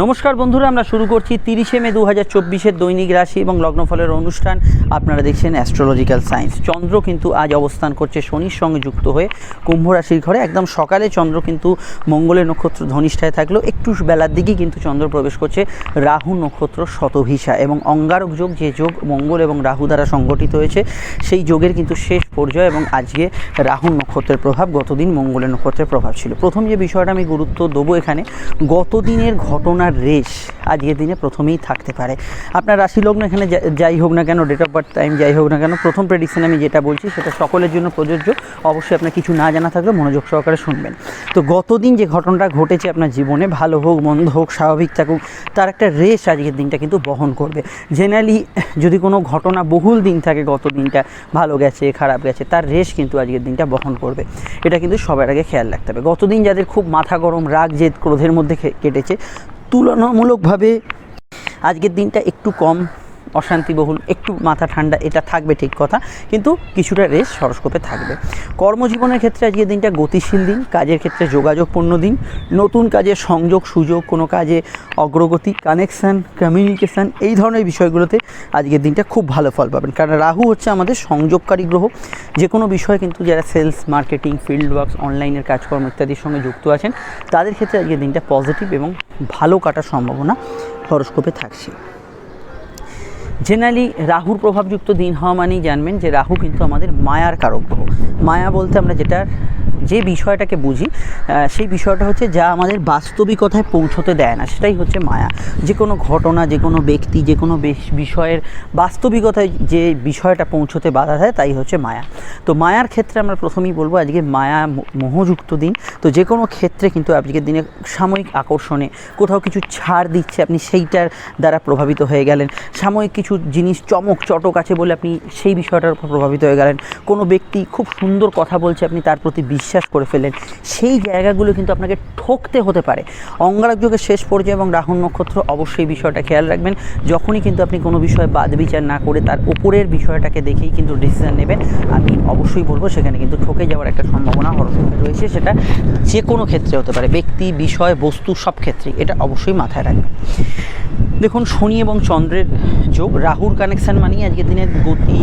নমস্কার বন্ধুরা, আমরা শুরু করছি তিরিশে মে দু হাজার চব্বিশের দৈনিক রাশি এবং লগ্নফলের অনুষ্ঠান। আপনারা দেখছেন অ্যাস্ট্রোলজিক্যাল সায়েন্স চন্দ্র কিন্তু আজ অবস্থান করছে শনির সঙ্গে যুক্ত হয়ে কুম্ভ রাশির ঘরে। একদম সকালে চন্দ্র কিন্তু মঙ্গলের নক্ষত্র ধনিষ্ঠায় থাকলেও একটু বেলার দিকেই কিন্তু চন্দ্র প্রবেশ করছে রাহু নক্ষত্র শতভিসা এবং অঙ্গারক যোগ, যে যোগ মঙ্গল এবং রাহু দ্বারা সংগঠিত হয়েছে, সেই যোগের কিন্তু শেষ পর্যায়ে এবং আজকে রাহু নক্ষত্রের প্রভাব, গতদিন মঙ্গলের নক্ষত্রের প্রভাব ছিল। প্রথম যে বিষয়টা আমি গুরুত্ব দেবো এখানে, গতদিনের ঘটনার রেশ আজকের দিনে প্রথমেই থাকতে পারে। আপনার রাশি লগ্ন এখানে যাই হোক না কেন ডেট অফ বার্থ টাইম যাই হোক না কেন, প্রথম প্রেডিকশন আমি যেটা বলছি সেটা সকলের জন্য প্রযোজ্য। অবশ্যই আপনার কিছু না জানা থাকলে মনোযোগ সহকারে শুনবেন। তো গতদিন যে ঘটনাটা ঘটেছে আপনার জীবনে, ভালো হোক, মন্দ হোক, স্বাভাবিক থাকুক, তার একটা রেশ আজকের দিনটা কিন্তু বহন করবে। জেনারেলি যদি কোনো ঘটনা বহুল দিন থাকে গত দিনটা ভালো গেছে, খারাপ গেছে, তার রেশ কিন্তু আজকের দিনটা বহন করবে। এটা কিন্তু সবার আগে খেয়াল রাখতে হবে। গতদিন যাদের খুব মাথা গরম, রাগ, জেদ, ক্রোধের মধ্যে কেটেছে তুলনামূলকভাবে আজকের দিনটা একটু কম। অশান্তিবহুল, একটু মাথা ঠান্ডা, এটা থাকবে ঠিক কথা, কিন্তু কিছুটা রেস সরস্কোপে থাকবে। কর্মজীবনের ক্ষেত্রে আজকের দিনটা গতিশীল দিন, কাজের ক্ষেত্রে যোগাযোগপূর্ণ দিন, নতুন কাজের সংযোগ, সুযোগ, কোনো কাজে অগ্রগতি কানেকশান কমিউনিকেশান এই ধরনের বিষয়গুলোতে আজকের দিনটা খুব ভালো ফল পাবেন। কারণ রাহু হচ্ছে আমাদের সংযোগকারী গ্রহ। যে কোনো বিষয়ে কিন্তু যারা সেলস মার্কেটিং ফিল্ড ওয়ার্কস অনলাইনের কাজকর্ম ইত্যাদির সঙ্গে যুক্ত আছেন, তাদের ক্ষেত্রে আজকের দিনটা পজিটিভ এবং ভালো কাটার সম্ভাবনা হরস্কোপে থাকছে। জেনারেলি রাহুর প্রভাবযুক্ত দিন হওয়া মানেই জানবেন যে রাহু কিন্তু আমাদের মায়ার কারক গ্রহ। মায়া বলতে আমরা যেটার যে বিষয়টাকে বুঝি সেই বিষয়টা হচ্ছে যা আমাদের বাস্তবিকতায় পৌঁছতে দেয় না, সেটাই হচ্ছে মায়া। যে কোনো ঘটনা, যে কোনো ব্যক্তি, যে কোনো বিষয়ের বাস্তবিকতায় যে বিষয়টা পৌঁছতে বাধা দেয়, তাই হচ্ছে মায়া। তো মায়ার ক্ষেত্রে আমরা প্রথমেই বলব, আজকে মায়া মোহযুক্ত দিন। তো যে কোনো ক্ষেত্রে কিন্তু আজকের দিনে সাময়িক আকর্ষণে কোথাও কিছু ছাড় দিচ্ছে, আপনি সেইটার দ্বারা প্রভাবিত হয়ে গেলেন। সাময়িক কিছু জিনিস, চমক, চটক আছে বলে আপনি সেই বিষয়টার উপর প্রভাবিত হয়ে গেলেন। কোনো ব্যক্তি খুব সুন্দর কথা বলছে, আপনি তার প্রতি বিশ্বাস করে ফেলেন সেই জায়গাগুলো কিন্তু আপনাকে ঠকতে হতে পারে। অঙ্গারক যুগের শেষ পর্যায়ে এবং রাহুল নক্ষত্র অবশ্যই বিষয়টা খেয়াল রাখবেন। যখনই কিন্তু আপনি কোনো বিষয়ে বাদ বিচার না করে তার উপরের বিষয়টাকে দেখেই কিন্তু ডিসিশান নেবেন, আমি অবশ্যই বলব সেখানে কিন্তু ঠকে যাওয়ার একটা সম্ভাবনা রয়েছে, সেটা যে কোনো ক্ষেত্রে হতে পারে। ব্যক্তি, বিষয়, বস্তু, সব ক্ষেত্রেই। এটা অবশ্যই মাথায় রাখবেন। দেখুন, শনি এবং চন্দ্রের যোগ, রাহুর কানেকশান মানেই আজকের দিনের গতি,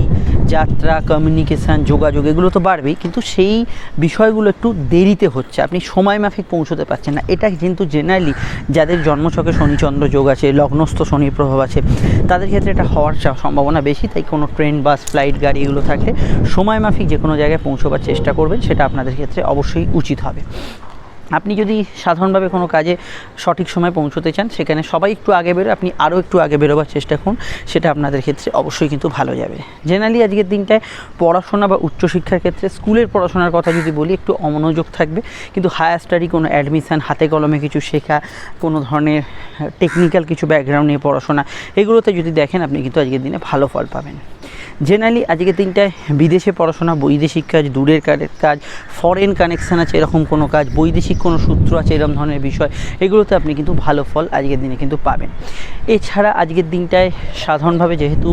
যাত্রা কমিউনিকেশান যোগাযোগ, এগুলো তো বাড়বেই। কিন্তু সেই বিষয়গুলো একটু দেরিতে হচ্ছে, আপনি সময় মাফিক পৌঁছতে পারছেন না। এটা কিন্তু জেনারেলি যাদের জন্মছকে শনিচন্দ্র যোগ আছে, লগ্নস্থ শনি প্রভাব আছে, তাদের ক্ষেত্রে এটা হওয়ার সম্ভাবনা বেশি, তাই কোনো ট্রেন, বাস ফ্লাইট গাড়ি এগুলো থাকলে সময় মাফিক যে কোনো জায়গায় পৌঁছবার চেষ্টা করবেন, সেটা আপনাদের ক্ষেত্রে অবশ্যই উচিত হবে। আপনি যদি সাধারণভাবে কোনো কাজে সঠিক সময় পৌঁছতে চান, সেখানে সবাই একটু আগে বেরো আপনি আরও একটু আগে বেরোবার চেষ্টা করুন, সেটা আপনাদের ক্ষেত্রে অবশ্যই কিন্তু ভালো যাবে। জেনারেলি আজকের দিনটায় পড়াশোনা বা উচ্চশিক্ষার ক্ষেত্রে স্কুলের পড়াশোনার কথা যদি বলি, একটু অমনোযোগ থাকবে। কিন্তু হায়ার স্টাডি কোনো অ্যাডমিশান হাতে কলমে কিছু শেখা, কোনো ধরনের টেকনিক্যাল কিছু ব্যাকগ্রাউন্ড নিয়ে পড়াশোনা, এগুলোতে যদি দেখেন, আপনি কিন্তু আজকের দিনে ভালো ফল পাবেন। জেনারেলি আজকের দিনটায় বিদেশে পড়াশোনা, বৈদেশিক কাজ, দূরের কাজ ফরেন কানেকশান আছে, এরকম কোনো কাজ, বৈদেশিক কোনো সূত্র আছে এরকম ধরনের বিষয়, এগুলোতে আপনি কিন্তু ভালো ফল আজকের দিনে কিন্তু পাবেন। এছাড়া আজকের দিনটায় সাধারণভাবে যেহেতু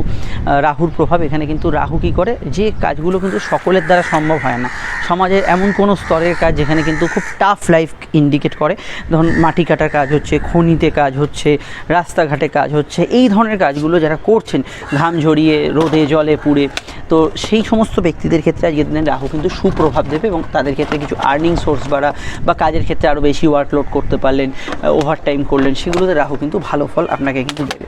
রাহুর প্রভাব, এখানে কিন্তু রাহু কী করে? যে কাজগুলো কিন্তু সকলের দ্বারা সম্ভব হয় না। সমাজের এমন কোনো স্তরের কাজ যেখানে কিন্তু খুব টাফ লাইফ ইন্ডিকেট করে। ধরুন, মাটি কাটার কাজ হচ্ছে, খনিতে কাজ হচ্ছে, রাস্তাঘাটে কাজ হচ্ছে, এই ধরনের কাজগুলো যারা করছেন, ঘাম ঝরিয়ে, রোদে জলে পুড়ে, তো সেই সমস্ত ব্যক্তিদের ক্ষেত্রে আজকের দিনে রাহু কিন্তু সুপ্রভাব দেবে এবং তাদের ক্ষেত্রে কিছু আর্নিং সোর্স বাড়া বা কাজের ক্ষেত্রে আরও বেশি ওয়ার্কলোড করতে পারলেন ওভার টাইম করলেন, সেগুলোতে রাহু কিন্তু ভালো ফল আপনাকে কিন্তু দেবে।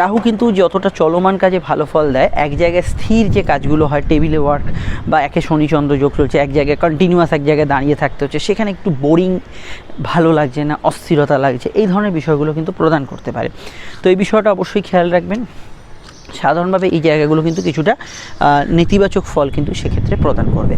রাহু কিন্তু যতটা চলমান কাজে ভালো ফল দেয়, এক জায়গায় স্থির যে কাজগুলো হয় টেবিলে ওয়ার্ক বা একে শনিচন্দ্র যোগ চলছে, এক জায়গায় কন্টিনিউয়াস এক জায়গায় দাঁড়িয়ে থাকতে হচ্ছে, সেখানে একটু বোরিং ভালো লাগছে না, অস্থিরতা লাগছে, এই ধরনের বিষয়গুলো কিন্তু প্রদান করতে পারে। তো এই বিষয়টা অবশ্যই খেয়াল রাখবেন। সাধারণভাবে এই জায়গাগুলো কিন্তু কিছুটা নেতিবাচক ফল কিন্তু সেক্ষেত্রে প্রদান করবে।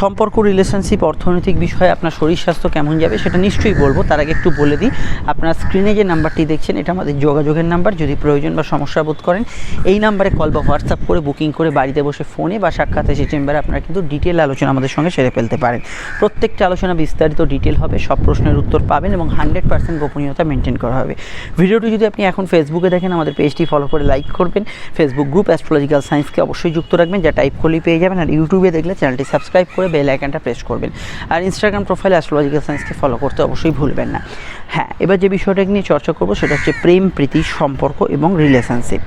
সম্পর্ক রিলেশনশিপ অর্থনৈতিক বিষয়ে আপনার শরীর স্বাস্থ্য কেমন যাবে সেটা নিশ্চয়ই বলব। তার আগে একটু বলে দিই, আপনার স্ক্রিনে যে নাম্বারটি দেখছেন, এটা আমাদের যোগাযোগের নাম্বার। যদি প্রয়োজন বা সমস্যা বোধ করেন, এই নাম্বারে কল বা হোয়াটসঅ্যাপ করে বুকিং করে বাড়িতে বসে ফোনে বা সাক্ষাৎ এসে চেম্বারে আপনারা কিন্তু ডিটেল আলোচনা আমাদের সঙ্গে সেরে ফেলতে পারেন। প্রত্যেকটা আলোচনা বিস্তারিত ডিটেল হবে, সব প্রশ্নের উত্তর পাবেন এবং হান্ড্রেড পার্সেন্ট গোপনীয়তা মেনটেন করা হবে। ভিডিওটি যদি আপনি এখন ফেসবুকে দেখেন, আমাদের পেজটি ফলো করে লাইক করবেন। ফেসবুক গ্রুপ অ্যাস্ট্রোলজিক্যাল সায়েন্সকে অবশ্যই যুক্ত রাখবেন, যা টাইপ করলেই পেয়ে যাবেন। আর ইউটিউবে দেখলে চ্যানেলটি সাবস্ক্রাইব করে বেল আইকনটা প্রেস করবেন। আর ইনস্টাগ্রাম প্রোফাইলে অ্যাস্ট্রোলজিক্যাল সায়েন্সকে ফলো করতে অবশ্যই ভুলবেন না। হ্যাঁ এবার যে বিষয়টা নিয়ে চর্চা করব, সেটা হচ্ছে প্রেম, প্রীতি, সম্পর্ক এবং রিলেশনশিপ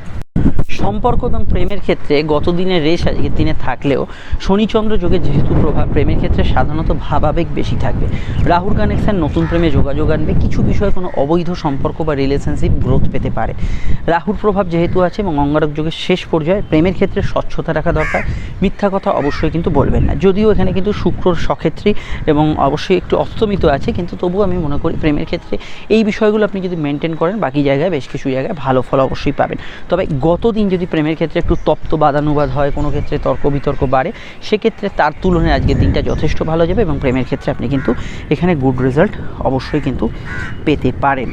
সম্পর্ক এবং প্রেমের ক্ষেত্রে গত দিনের রেশ আজকের দিনে থাকলেও শনিচন্দ্র যোগের যেহেতু প্রভাব, প্রেমের ক্ষেত্রে সাধারণত ভাবাবেগ বেশি থাকবে। রাহুর কানেকশন নতুন প্রেমে যোগাযোগ আনবে, কিছু বিষয়ে কোনো অবৈধ সম্পর্ক বা রিলেশনশিপ গ্রোথ পেতে পারে। রাহুর প্রভাব যেহেতু আছে এবং অঙ্গারক যুগের শেষ পর্যায়ে, প্রেমের ক্ষেত্রে স্বচ্ছতা রাখা দরকার। মিথ্যা কথা অবশ্যই কিন্তু বলবেন না। যদিও এখানে কিন্তু শুক্রর সক্ষেত্রী এবং অবশ্যই একটু অস্তমিত আছে, কিন্তু তবুও আমি মনে করি প্রেমের ক্ষেত্রে এই বিষয়গুলো আপনি যদি মেনটেন করেন, বাকি জায়গায় বেশ কিছু জায়গায় ভালো ফল অবশ্যই পাবেন। তবে গত দিন যদি প্রেমের ক্ষেত্রে একটু তপ্ত বাদানুবাদ হয়, কোনো ক্ষেত্রে তর্ক বিতর্ক বাড়ে, সেক্ষেত্রে তার তুলনায় আজকের দিনটা যথেষ্ট ভালো যাবে এবং প্রেমের ক্ষেত্রে আপনি কিন্তু এখানে গুড রেজাল্ট অবশ্যই কিন্তু পেতে পারেন।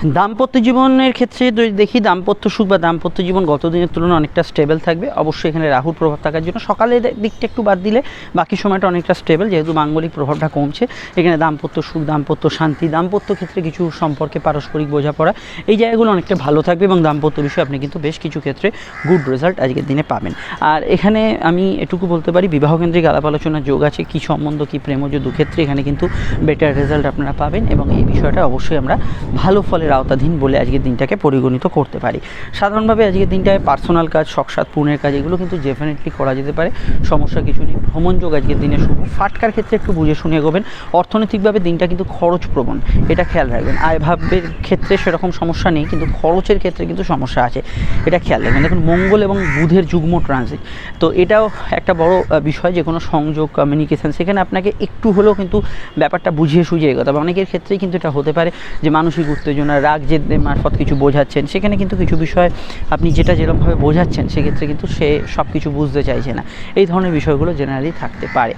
দাম্পত্য জীবনের ক্ষেত্রে যদি দেখি, দাম্পত্য সুখ বা দাম্পত্য জীবন গত দিনের তুলনায় অনেকটা স্টেবল থাকবে। অবশ্যই এখানে রাহুর প্রভাব থাকার জন্য সকালের দিকটা একটু বাদ দিলে বাকি সময়টা অনেকটা স্টেবল যেহেতু মাঙ্গলিক প্রভাবটা কমছে। এখানে দাম্পত্য সুখ, দাম্পত্য শান্তি, দাম্পত্য ক্ষেত্রে কিছু সম্পর্কে পারস্পরিক বোঝাপড়া, এই জায়গাগুলো অনেকটা ভালো থাকবে এবং দাম্পত্য বিষয়ে আপনি কিন্তু বেশ কিছু ক্ষেত্রে গুড রেজাল্ট আজকের দিনে পাবেন। আর এখানে আমি এটুকু বলতে পারি বিবাহ বিবাহকেন্দ্রিক আলাপ আলোচনার যোগ আছে, কী সম্বন্ধ, কী প্রেমজ দুক্ষেত্রে এখানে কিন্তু বেটার রেজাল্ট আপনারা পাবেন এবং এই বিষয়টা অবশ্যই আমরা ভালো ফলের আওতাধীন বলে আজকের দিনটাকে পরিগণিত করতে পারি। সাধারণভাবে আজকের দিনটায় পার্সোনাল কাজ শখসাত পূর্ণের কাজ, এগুলো কিন্তু ডেফিনেটলি করা যেতে পারে। সমস্যা কিছু নেই ভ্রমণযোগ আজকের দিনে শুভ। ফাটকার ক্ষেত্রে একটু বুঝে শুনে এগোবেন। অর্থনৈতিকভাবে দিনটা কিন্তু খরচ প্রবণ এটা খেয়াল রাখবেন। আয়ভাবের ক্ষেত্রে সেরকম সমস্যা নেই, কিন্তু খরচের ক্ষেত্রে কিন্তু সমস্যা আছে, এটা খেয়াল রাখবেন। দেখুন, মঙ্গল এবং বুধের যুগ্ম ট্রানজিট তো এটাও একটা বড় বিষয় যে কোনো সংযোগ কমিউনিকেশান সেখানে আপনাকে একটু হলেও কিন্তু ব্যাপারটা বুঝিয়ে সুঝিয়ে এগোতে হবে। অনেকের ক্ষেত্রেই কিন্তু এটা হতে পারে যে মানসিক উত্তেজনা রাগ যে মারফত কিছু বোঝাচ্ছেন, সেখানে কিন্তু কিছু বিষয় আপনি যেটা যেরকমভাবে বোঝাচ্ছেন, সেক্ষেত্রে কিন্তু সে সব কিছু বুঝতে চাইছে না। এই ধরনের বিষয়গুলো জেনারেলি থাকতে পারে।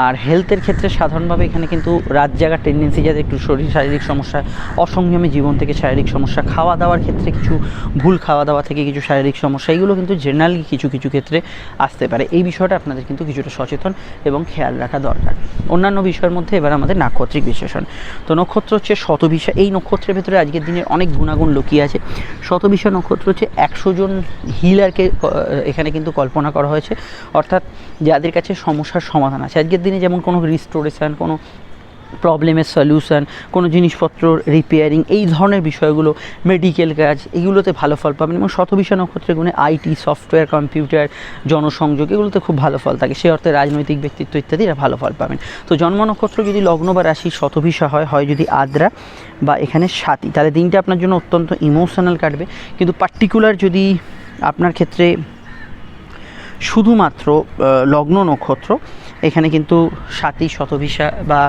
আর হেলথের ক্ষেত্রে সাধারণভাবে এখানে কিন্তু রাত জাগার টেন্ডেন্সি যাতে একটু শরীর শারীরিক সমস্যা, অসংযমী জীবন থেকে শারীরিক সমস্যা খাওয়া দাওয়ার ক্ষেত্রে কিছু ভুল খাওয়া দাওয়া থেকে কিছু শারীরিক সমস্যা এইগুলো কিন্তু জেনারেলি কিছু কিছু ক্ষেত্রে আসতে পারে। এই বিষয়টা আপনাদের কিন্তু কিছুটা সচেতন এবং খেয়াল রাখা দরকার। অন্যান্য বিষয়ের মধ্যে এবার আমাদের নাক্ষত্রিক বিশ্লেষণ। তো নক্ষত্র হচ্ছে শতভিসা। এই নক্ষত্রের ভেতরে আজকের দিনের অনেক গুণাগুণ লুকিয়ে আছে। শতবিষয় নক্ষত্র হচ্ছে একশো জন হিলারকে এখানে কিন্তু কল্পনা করা হয়েছে। অর্থাৎ যাদের কাছে সমস্যার সমাধান আছে। আজকের দিনে যেমন কোনো রিস্টোরেশন কোনো প্রবলেমের সলিউশন কোনো জিনিসপত্র রিপেয়ারিং এই ধরনের বিষয়গুলো মেডিকেল কাজ, এগুলোতে ভালো ফল পাবেন এবং শতবিষা নক্ষত্রের গুণে আইটি সফটওয়্যার কম্পিউটার জনসংযোগ, এগুলোতে খুব ভালো ফল থাকে। সে অর্থে রাজনৈতিক ব্যক্তিত্ব ইত্যাদি এরা ভালো ফল পাবেন। তো জন্ম নক্ষত্র যদি লগ্ন বা রাশি শতভিসা হয় হয় যদি আদ্রা বা এখানে সাথী তাহলে দিনটা আপনার জন্য অত্যন্ত ইমোশনাল কাটবে। কিন্তু পার্টিকুলার যদি আপনার ক্ষেত্রে শুধুমাত্র লগ্ন নক্ষত্র এখানে কিন্তু সাতী শতভিসা বা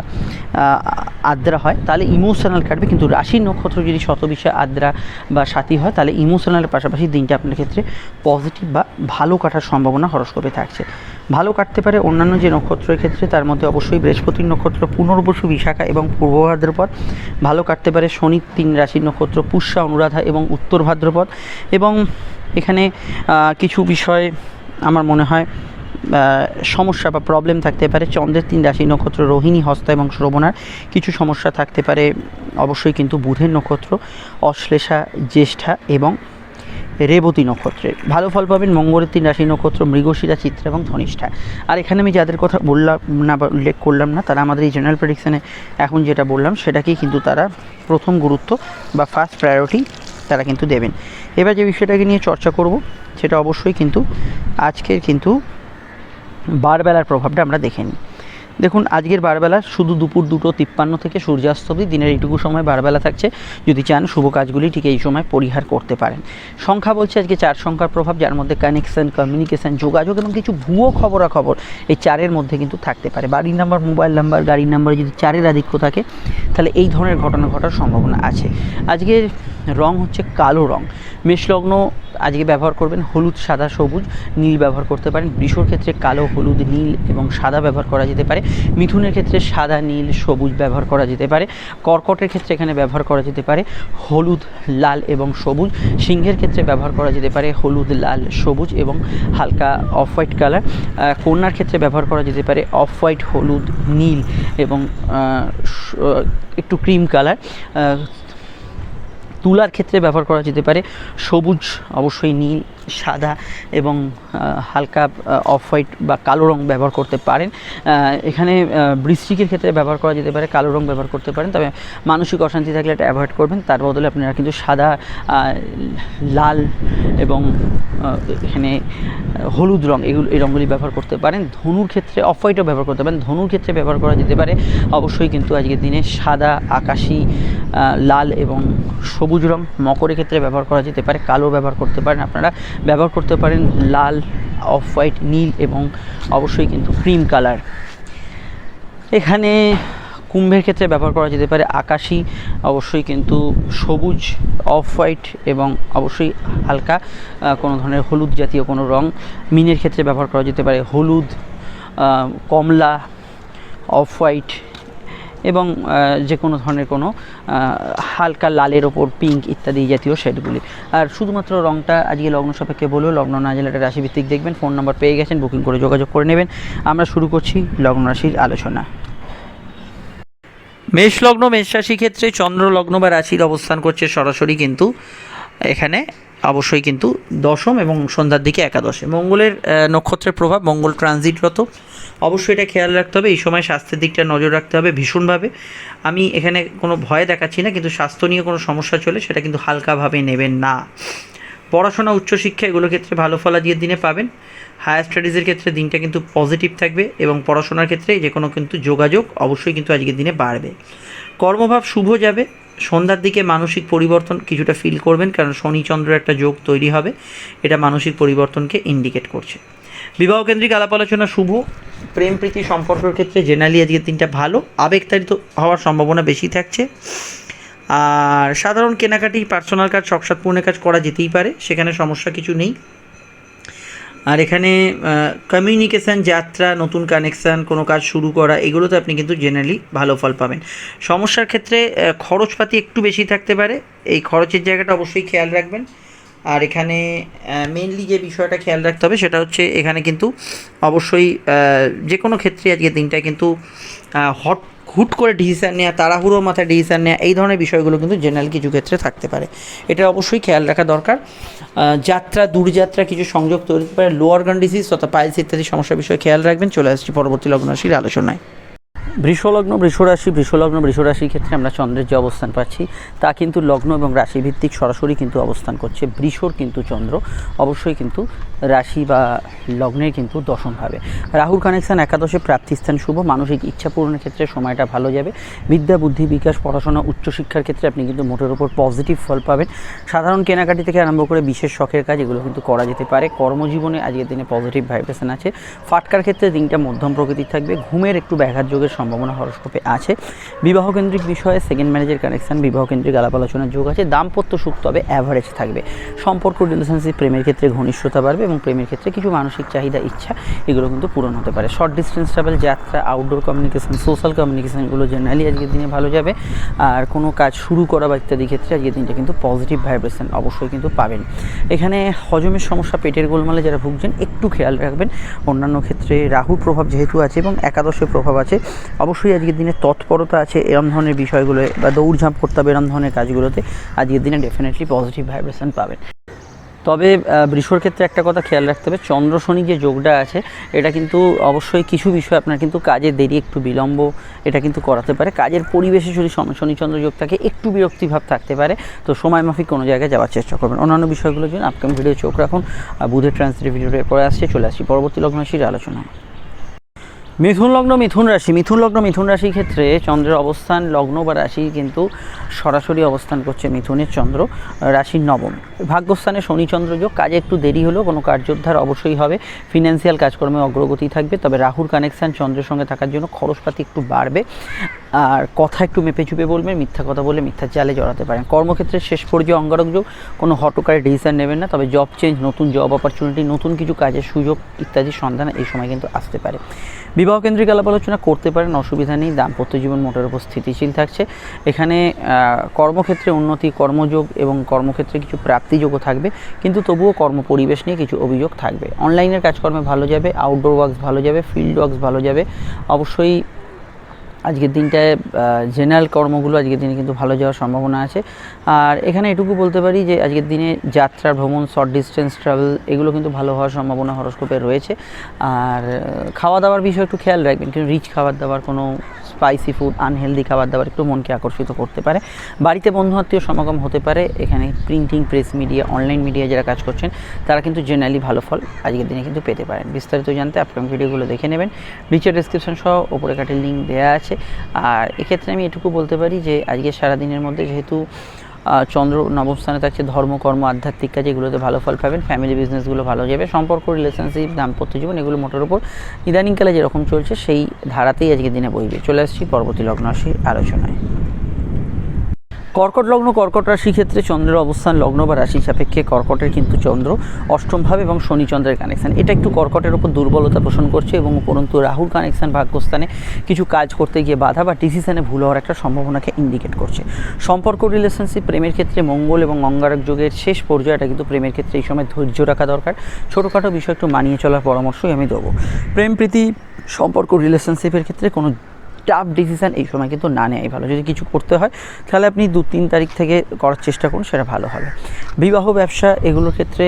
আদ্রা হয়, তাহলে ইমোশনাল কাটবে, কিন্তু রাশির নক্ষত্র যদি শতভিসা, আদ্রা বা সাথী হয়, তাহলে ইমোশনালের পাশাপাশি দিনটা আপনার ক্ষেত্রে পজিটিভ বা ভালো কাটার সম্ভাবনা হরস্কোপে থাকছে। ভালো কাটতে পারে অন্যান্য যে নক্ষত্রের ক্ষেত্রে, তার মধ্যে অবশ্যই বৃহস্পতির নক্ষত্র, পুনর্বসু বিশাখা এবং পূর্ব ভাদ্রপদ ভালো কাটতে পারে শনির তিন রাশির নক্ষত্র, পুষ্যা, অনুরাধা এবং উত্তর ভাদ্রপদ এবং এখানে কিছু বিষয় আমার মনে হয় সমস্যা বা প্রবলেম থাকতে পারে। চন্দ্রের তিন রাশি নক্ষত্র রোহিণী, হস্ত এবং শ্রবণার কিছু সমস্যা থাকতে পারে। অবশ্যই কিন্তু বুধের নক্ষত্র, অশ্লেষা, জ্যেষ্ঠা এবং রেবতী নক্ষত্রের। ভালো ফল পাবেন মঙ্গলের তিন রাশি নক্ষত্র, মৃগশিরা, চিত্রা এবং ধনিষ্ঠা। আর এখানে আমি যাদের কথা বললাম, না বা উল্লেখ করলাম না, তারা আমাদের এই জেনারেল প্রেডিকশানে এখন যেটা বললাম, সেটাকেই কিন্তু তারা প্রথম গুরুত্ব বা ফার্স্ট প্রায়োরিটি তারা কিন্তু দেবেন। এবার যে বিষয়টাকে নিয়ে চর্চা করব, সেটা অবশ্যই কিন্তু আজকের কিন্তু বারবেলার প্রভাবটা আমরা দেখে নিই। দেখুন, আজকের বারবেলা শুধু দুপুর দুটো তিপ্পান্ন থেকে সূর্যাস্ত অবধি দিনের এইটুকু সময় বারবেলা থাকছে। যদি চান শুভ কাজগুলি ঠিক এই সময় পরিহার করতে পারেন। সংখ্যা বলছে আজকে চার সংখ্যার প্রভাব, যার মধ্যে কানেকশন কমিউনিকেশন যোগাযোগ এবং কিছু ভুয়ো খবরাখবর এই চারের মধ্যে কিন্তু থাকতে পারে। বাড়ির নাম্বার মোবাইল নাম্বার গাড়ির নাম্বার যদি চারের আধিক্য থাকে, তাহলে এই ধরনের ঘটনা ঘটার সম্ভাবনা আছে। আজকের রং হচ্ছে কালো রং। মেষলগ্ন আজকে ব্যবহার করবেন হলুদ, সাদা, সবুজ, নীল ব্যবহার করতে পারেন। বৃষর ক্ষেত্রে কালো, হলুদ, নীল এবং সাদা ব্যবহার করা যেতে পারে। মিথুনের ক্ষেত্রে সাদা, নীল, সবুজ ব্যবহার করা যেতে পারে। কর্কটের ক্ষেত্রে এখানে ব্যবহার করা যেতে পারে হলুদ, লাল এবং সবুজ। সিংহের ক্ষেত্রে ব্যবহার করা যেতে পারে হলুদ, লাল, সবুজ এবং হালকা অফ হোয়াইট কালার। কন্যার ক্ষেত্রে ব্যবহার করা যেতে পারে অফ হোয়াইট, হলুদ, নীল এবং একটু ক্রিম কালার। তুলার ক্ষেত্রে ব্যবহার করা যেতে পারে। সবুজ অবশ্যই নীল। সাদা এবং হালকা অফ হোয়াইট বা কালো রং ব্যবহার করতে পারেন। এখানে বৃশ্চিকের ক্ষেত্রে ব্যবহার করা যেতে পারে, কালো রং ব্যবহার করতে পারেন। তবে মানসিক অশান্তি থাকলে এটা অ্যাভয়েড করবেন। তার বদলে আপনারা কিন্তু সাদা লাল এবং এখানে হলুদ রং এগুলো, এই রঙগুলি ব্যবহার করতে পারেন। ধনুর ক্ষেত্রে অফ হোয়াইটও ব্যবহার করতে পারেন। ধনুর ক্ষেত্রে ব্যবহার করা যেতে পারে। অবশ্যই কিন্তু আজকের দিনে সাদা, আকাশি লাল এবং সবুজ রং মকরের ক্ষেত্রে ব্যবহার করা যেতে পারে। কালো ব্যবহার করতে পারেন আপনারা। ব্যবহার করতে পারেন লাল, অফ হোয়াইট, নীল এবং অবশ্যই কিন্তু ক্রিম কালার। এখানে কুম্ভের ক্ষেত্রে ব্যবহার করা যেতে পারে আকাশি, অবশ্যই কিন্তু সবুজ, অফ হোয়াইট এবং অবশ্যই হালকা কোনো ধরনের হলুদ জাতীয় কোনো রং। মিনের ক্ষেত্রে ব্যবহার করা যেতে পারে হলুদ কমলা, অফ হোয়াইট এবং যে কোনো ধরনের কোনো হালকা লালের ওপর পিঙ্ক ইত্যাদি জাতীয় শেডগুলি। আর শুধুমাত্র রংটা আজকে লগ্ন সাপেক্ষে বলেও লগ্ন না জেলে এটা রাশিভিত্তিক দেখবেন ফোন নাম্বার পেয়ে গেছেন বুকিং করে যোগাযোগ করে নেবেন। আমরা শুরু করছি লগ্ন রাশির আলোচনা। মেষ লগ্ন, মেষ রাশি ক্ষেত্রে চন্দ্র লগ্ন বা রাশির অবস্থান করছে সরাসরি কিন্তু এখানে। অবশ্যই কিন্তু দশম এবং সন্ধ্যার দিকে একাদশে। মঙ্গলের নক্ষত্রের প্রভাব, মঙ্গল ট্রানজিটরত। অবশ্যই এটা খেয়াল রাখতে হবে, এই সময় স্বাস্থ্যের দিকটা নজর রাখতে হবে ভীষণভাবে। আমি এখানে কোনো ভয় দেখাচ্ছি না, কিন্তু স্বাস্থ্য নিয়ে কোনো সমস্যা চলে, সেটা কিন্তু হালকাভাবে নেবেন না। পড়াশোনা, উচ্চশিক্ষা এগুলোর ক্ষেত্রে ভালো ফল আজকের দিনে পাবেন। হায়ার স্টাডিজের ক্ষেত্রে দিনটা কিন্তু পজিটিভ থাকবে এবং পড়াশোনার ক্ষেত্রে যে কোনো কিন্তু যোগাযোগ অবশ্যই কিন্তু আজকের দিনে বাড়বে। কর্মভাব শুভ যাবে সন্ধ্যার দিকে মানসিক পরিবর্তন কিছুটা ফিল করবেন, কারণ শনিচন্দ্র একটা যোগ তৈরি হবে। এটা মানসিক পরিবর্তনকে ইন্ডিকেট করছে। বিবাহ কেন্দ্রিক আলাপ আলোচনা শুভ। প্রেম, প্রীতি, সম্পর্কের ক্ষেত্রে জেনারেলি আজকের দিনটা ভালো। আবেগতাড়িত হওয়ার সম্ভাবনা বেশি থাকছে। আর সাধারণ কেনাকাটি পার্সোনাল কাজ শখসাদ পূর্ণের কাজ করা যেতেই পারে। সেখানে সমস্যা কিছু নেই। আর এখানে কমিউনিকেশান যাত্রা, নতুন কানেকশান কোনো কাজ শুরু করা, এগুলোতে আপনি কিন্তু জেনারেলি ভালো ফল পাবেন। সমস্যার ক্ষেত্রে খরচপাতি একটু বেশি থাকতে পারে। এই খরচের জায়গাটা অবশ্যই খেয়াল রাখবেন। আর এখানে মেনলি যে বিষয়টা খেয়াল রাখতে হবে, সেটা হচ্ছে এখানে কিন্তু অবশ্যই যে কোনো ক্ষেত্রে আজকের দিনটা কিন্তু হট হুট করে ডিসিশান নেওয়া তাড়াহুড়োর মাথায় ডিসিশান নেওয়া এই ধরনের বিষয়গুলো কিন্তু জেনারেল কিছু ক্ষেত্রে থাকতে পারে। এটা অবশ্যই খেয়াল রাখা দরকার। যাত্রা, দূরযাত্রা, কিছু সংযোগ তৈরি পারে লোয়ার গান ডিসিজ তথা পাইলস ইত্যাদি সমস্যার বিষয়ে খেয়াল রাখবেন। চলে আসছি পরবর্তী লগ্নরাশির আলোচনায়। বৃষলগ্ন, বৃষরাশি, বৃষলগ্ন, বৃষরাশির ক্ষেত্রে আমরা চন্দ্রের যে অবস্থান পাচ্ছি, তা কিন্তু লগ্ন এবং রাশিভিত্তিক সরাসরি কিন্তু অবস্থান করছে। বৃষর কিন্তু চন্দ্র, অবশ্যই কিন্তু রাশি বা লগ্নের কিন্তু দশমভাবে রাহুর কানেকশান একাদশে প্রাপ্তিস্থান শুভ, মানসিক ইচ্ছা পূরণের ক্ষেত্রে সময়টা ভালো যাবে। বিদ্যা, বুদ্ধি, বিকাশ, পড়াশোনা, উচ্চশিক্ষার ক্ষেত্রে আপনি কিন্তু মোটের ওপর পজিটিভ ফল পাবেন। সাধারণ কেনাকাটি থেকে আরম্ভ করে বিশেষ শখের কাজ এগুলো কিন্তু করা যেতে পারে। কর্মজীবনে আজকের দিনে পজিটিভ ভাইব্রেশন আছে। ফাটকার ক্ষেত্রে দিনটা মধ্যম প্রকৃতির থাকবে। ঘুমের একটু ব্যাঘাত যোগের সম্ভাবনা হরস্কোপে আছে। বিবাহ কেন্দ্রিক বিষয়ে সেকেন্ড ম্যারেজের কানেকশন বিবাহ কেন্দ্রিক আলাপ আলোচনার যোগ আছে। দাম্পত্য সুখ তবে অ্যাভারেজ থাকবে। সম্পর্ক রিলেশনশিপ প্রেমের ক্ষেত্রে ঘনিষ্ঠতা বাড়বে এবং প্রেমের ক্ষেত্রে কিছু মানসিক চাহিদা, ইচ্ছা, এগুলো কিন্তু পূরণ হতে পারে। শর্ট ডিস্টেন্স ট্রাভেল যাত্রা আউটডোর কমিউনিকেশন সোশ্যাল কমিউনিকেশনগুলো জেনারেলি আজকের দিনে ভালো যাবে। আর কোনো কাজ শুরু করা বা ইত্যাদি ক্ষেত্রে আজকের দিনটা কিন্তু পজিটিভ ভাইব্রেশন অবশ্যই কিন্তু পাবেন। এখানে হজমের সমস্যা, পেটের গোলমালে যারা ভুগছেন, একটু খেয়াল রাখবেন। অন্যান্য ক্ষেত্রে রাহুর প্রভাব যেহেতু আছে এবং একাদশের প্রভাব আছে অবশ্যই আজকের দিনে তৎপরতা আছে এরম ধরনের বিষয়গুলো, বা দৌড়ঝাঁপ করতে হবে এরম ধরনের কাজগুলোতে আজকের দিনে ডেফিনেটলি পজিটিভ ভাইব্রেশন পাবেন। তবে বৃষর ক্ষেত্রে একটা কথা খেয়াল রাখতে হবে, চন্দ্র শনি যে যোগটা আছে, এটা কিন্তু অবশ্যই কিছু বিষয় আপনার কিন্তু কাজে দেরি, একটু বিলম্ব এটা কিন্তু করাতে পারে। কাজের পরিবেশে যদি শনি শনি চন্দ্র যোগ থাকে, একটু বিরক্তিভাব থাকতে পারে। তো সময় মাফিক কোনো জায়গায় যাওয়ার চেষ্টা করবেন। অন্যান্য বিষয়গুলোর জন্য আপকামিং ভিডিও চোখ রাখুন। আর বুধের ট্রান্সলেট ভিডিওটা পরে আসছে, চলে আসছি পরবর্তী লগ্নরাশির আলোচনা মিথুন লগ্ন, মিথুন রাশি। মিথুন লগ্ন, মিথুন রাশির ক্ষেত্রে চন্দ্রের অবস্থান, লগ্ন বা রাশি কিন্তু সরাসরি অবস্থান করছে মিথুনের চন্দ্র, রাশির নবম। ভাগ্যস্থানে শনিচন্দ্র যোগ, কাজে একটু দেরি হলেও কোনো কার্যোদ্ধার অবশ্যই হবে। ফিনান্সিয়াল কাজকর্মে অগ্রগতি থাকবে, তবে রাহুর কানেকশান চন্দ্রের সঙ্গে থাকার জন্য খরচপাতি একটু বাড়বে। আর কথা একটু মেপে চুপে বলবেন, মিথ্যা কথা বলে মিথ্যার চালে জড়াতে পারেন। কর্মক্ষেত্রে শেষ পর্যায়ে অঙ্গারক যোগ, কোনো হটকারে ডিসিশন নেবেন না, তবে জব চেঞ্জ নতুন জব অপরচুনিটি নতুন কিছু কাজের সুযোগ ইত্যাদি সন্ধান এই সময় কিন্তু আসতে পারে। বিবাহ কেন্দ্রিক আলাপ আলোচনা করতে পারেন, অসুবিধা নেই, দাম্পত্য জীবন মোটের উপর স্থিতিশীল থাকছে। এখানে কর্মক্ষেত্রে উন্নতি, কর্মযোগ এবং কর্মক্ষেত্রে কিছু প্রাপ্তিযোগও থাকবে, কিন্তু তবুও কর্ম পরিবেশ নিয়ে কিছু অভিযোগ থাকবে। অনলাইনের কাজকর্মে ভালো যাবে আউটডোর ওয়ার্কস ভালো যাবে ফিল্ড ওয়ার্কস ভালো যাবে। অবশ্যই আজকের দিনটায় জেনারেল কর্মগুলো আজকের দিনে কিন্তু ভালো যাওয়ার সম্ভাবনা আছে। আর এখানে এটুকু বলতে পারি যে, আজকের দিনে যাত্রা, ভ্রমণ শর্ট ডিস্টেন্স ট্রাভেল এগুলো কিন্তু ভালো হওয়ার সম্ভাবনা হরস্কোপে রয়েছে। আর খাওয়া দাওয়ার বিষয়ে একটু খেয়াল রাখবেন, কিন্তু রিচ খাবার দাবার কোনো স্পাইসি ফুড আনহেলদি খাবার দাবার একটু মনকে আকর্ষিত করতে পারে। বাড়িতে বন্ধু আত্মীয় সমাগম হতে পারে, এখানে printing press media online media যারা কাজ করছেন, তারা কিন্তু জেনারেলি ভালো ফল আজকের দিনে কিন্তু পেতে পারেন। বিস্তারিত জানতে আপকাম ভিডিওগুলো দেখে নেবেন। নিচের ডিসক্রিপশন সহ ওপরে কাটের লিঙ্ক দেওয়া আছে। আর এক্ষেত্রে আমি এটুকু বলতে পারি যে, আজকে সারাদিনের মধ্যে যেহেতু চন্দ্র নবস্থানে থাকছে ধর্ম, কর্ম, আধ্যাত্মিক কাজ, এগুলোতে ভালো ফল পাবেন। ফ্যামিলি বিজনেসগুলো ভালো যাবে। সম্পর্ক রিলেশনশিপ দাম্পত্য জীবন, এগুলো মোটের উপর ইদানিংকালে যেরকম চলছে, সেই ধারাতেই আজকের দিনে বইবে। চলে আসছি পরবর্তী লগ্ন আলোচনায়। কর্কট লগ্ন, কর্কট রাশি ক্ষেত্রে চন্দ্রের অবস্থান লগ্ন বা রাশি সাপেক্ষে কর্কটের কিন্তু চন্দ্র অষ্টম ভাব এবং শনি চন্দ্রের কানেকশন এটা একটু কর্কটের উপর দুর্বলতা পোষণ করছে এবং উপরন্তু রাহুর কানেকশান ভাগ্যস্থানে কিছু কাজ করতে গিয়ে বাধা বা ডিসিশনে ভুল হওয়ার একটা সম্ভাবনাকে ইন্ডিকেট করছে। সম্পর্ক রিলেশনশিপ প্রেমের ক্ষেত্রে মঙ্গল এবং অঙ্গারক যোগের শেষ পর্যায়টা কিন্তু প্রেমের ক্ষেত্রে এই সময় ধৈর্য রাখা দরকার। ছোটোখাটো বিষয় একটু মানিয়ে চলার পরামর্শই আমি দেবো। প্রেম, প্রীতি, সম্পর্ক রিলেশনশিপের ক্ষেত্রে কোনো টাফ ডিসিশান এই সময় কিন্তু না নেওয়াই ভালো। যদি কিছু করতে হয়, তাহলে আপনি দু তিন তারিখ থেকে করার চেষ্টা করুন, সেটা ভালো হবে। বিবাহ, ব্যবসা এগুলোর ক্ষেত্রে